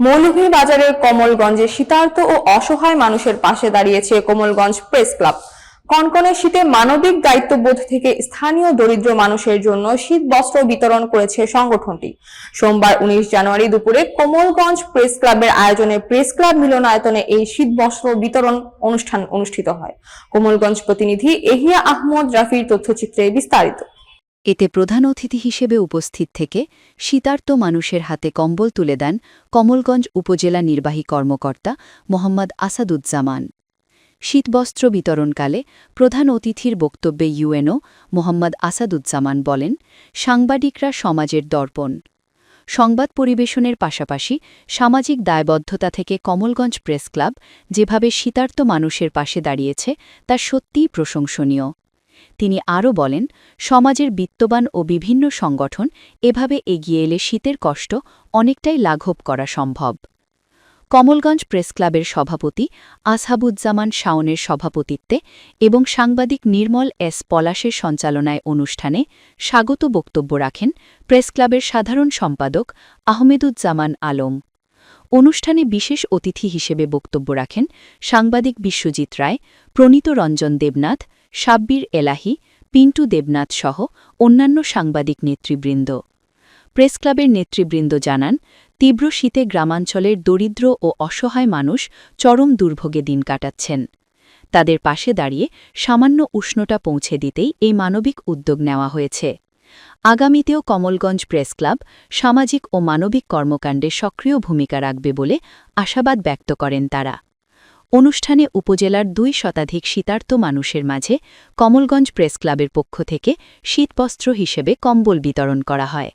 মৌলভীবাজারের কমলগঞ্জে শীতার্ত ও অসহায় মানুষের পাশে দাঁড়িয়েছে কমলগঞ্জ প্রেস ক্লাব। কনকনে শীতে মানবিক দায়িত্ববোধ থেকে স্থানীয় দরিদ্র মানুষের জন্য শীত বস্ত্র বিতরণ করেছে সংগঠনটি। সোমবার উনিশ জানুয়ারি দুপুরে কমলগঞ্জ প্রেস ক্লাবের আয়োজনে প্রেস ক্লাব মিলনায়তনে এই শীত বস্ত্র বিতরণ অনুষ্ঠান অনুষ্ঠিত হয়। কমলগঞ্জ প্রতিনিধি এহিয়া আহমদ রাফির তথ্যচিত্রে বিস্তারিত। এতে প্রধান অতিথি হিসেবে উপস্থিত থেকে শীতার্ত মানুষের হাতে কম্বল তুলে দেন কমলগঞ্জ উপজেলা নির্বাহী কর্মকর্তা মোহাম্মদ আসাদুজ্জামান। শীতবস্ত্র বিতরণকালে প্রধান অতিথির বক্তব্যে ইউএনও মোহাম্মদ আসাদুজ্জামান বলেন, সাংবাদিকরা সমাজের দর্পণ। সংবাদ পরিবেশনের পাশাপাশি সামাজিক দায়বদ্ধতা থেকে কমলগঞ্জ প্রেস ক্লাব যেভাবে শীতার্ত মানুষের পাশে দাঁড়িয়েছে, তা সত্যিই প্রশংসনীয়। তিনি আরও বলেন, সমাজের বিত্তবান ও বিভিন্ন সংগঠন এভাবে এগিয়ে এলে শীতের কষ্ট অনেকটাই লাঘব করা সম্ভব। কমলগঞ্জ প্রেস ক্লাবের সভাপতি আসহাবুজ্জামান শাওনের সভাপতিত্বে এবং সাংবাদিক নির্মল এস পলাশের সঞ্চালনায় অনুষ্ঠানে স্বাগত বক্তব্য রাখেন প্রেস ক্লাবের সাধারণ সম্পাদক আহমেদুজ্জামান আলম। অনুষ্ঠানে বিশেষ অতিথি হিসেবে বক্তব্য রাখেন সাংবাদিক বিশ্বজিৎ রায়, প্রণীত রঞ্জন দেবনাথ সাব্বির এলাহি, পিন্টু দেবনাথ সহ অন্যান্য সাংবাদিক নেতৃবৃন্দ। প্রেস ক্লাবের নেতৃবৃন্দ জানান, তীব্র শীতে গ্রামাঞ্চলের দরিদ্র ও অসহায় মানুষ চরম দুর্ভোগে দিন কাটাচ্ছেন। তাদের পাশে দাঁড়িয়ে সামান্য উষ্ণতা পৌঁছে দিতেই এই মানবিক উদ্যোগ নেওয়া হয়েছে। আগামীতেও কমলগঞ্জ প্রেস ক্লাব সামাজিক ও মানবিক কর্মকাণ্ডে সক্রিয় ভূমিকা রাখবে বলে আশাবাদ ব্যক্ত করেন তারা। অনুষ্ঠানে উপজেলার দুই শতাধিক শীতার্ত মানুষের মাঝে কমলগঞ্জ প্রেস ক্লাবের পক্ষ থেকে শীতবস্ত্র হিসেবে কম্বল বিতরণ করা হয়।